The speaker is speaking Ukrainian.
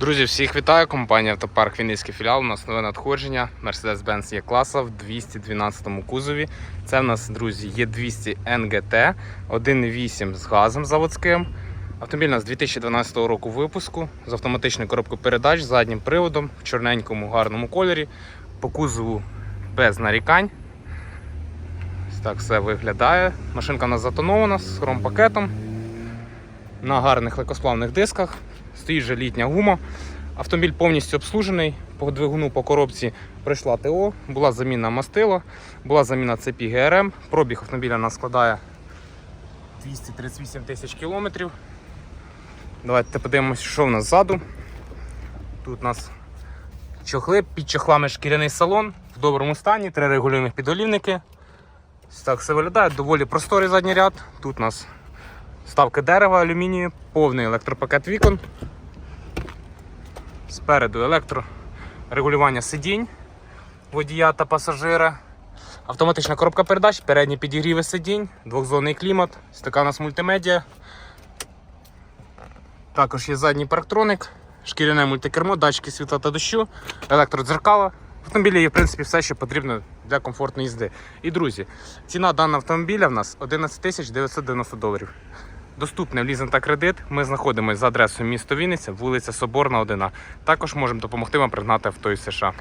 Друзі, всіх вітаю. Компанія Автопарк Вінницький філіал. У нас нове надходження. Mercedes-Benz Є-класа в 212 кузові. Це в нас, друзі, є 200 NGT 1.8 з газом заводським. Автомобіль у нас 2012 року випуску з автоматичною коробкою передач, заднім приводом в чорненькому гарному кольорі. По кузову без нарікань. Ось так все виглядає. Машинка у нас затонована з хромпакетом. На гарних легкосплавних дисках. Стоїть же літня гума. Автомобіль повністю обслужений. По двигуну по коробці пройшла ТО, була заміна мастила, була заміна цепі ГРМ. Пробіг автомобіля нас складає 238 тисяч кілометрів. Давайте подивимося, що в нас ззаду. Тут у нас чохли, під чохлами шкіряний салон в доброму стані, три регулюваних підолівники. Ось так все виглядає. Доволі просторий задній ряд. Тут у нас Ставки дерева алюмінію, повний електропакет вікон. Спереду електрорегулювання сидінь водія та пасажира. Автоматична коробка передач, передні підігріви сидінь, двохзонний клімат, ось така у нас мультимедіа. Також є задній парктроник, шкіряне мультикермо, датчики світла та дощу, електродзеркала. В автомобілі є в принципі все, що потрібно для комфортної їзди. І друзі, ціна даного автомобіля в нас 11 тисяч 990 доларів. Доступний лізинг та кредит. Ми знаходимося за адресою місто Вінниця, вулиця Соборна, 1. Також можемо допомогти вам пригнати авто із США.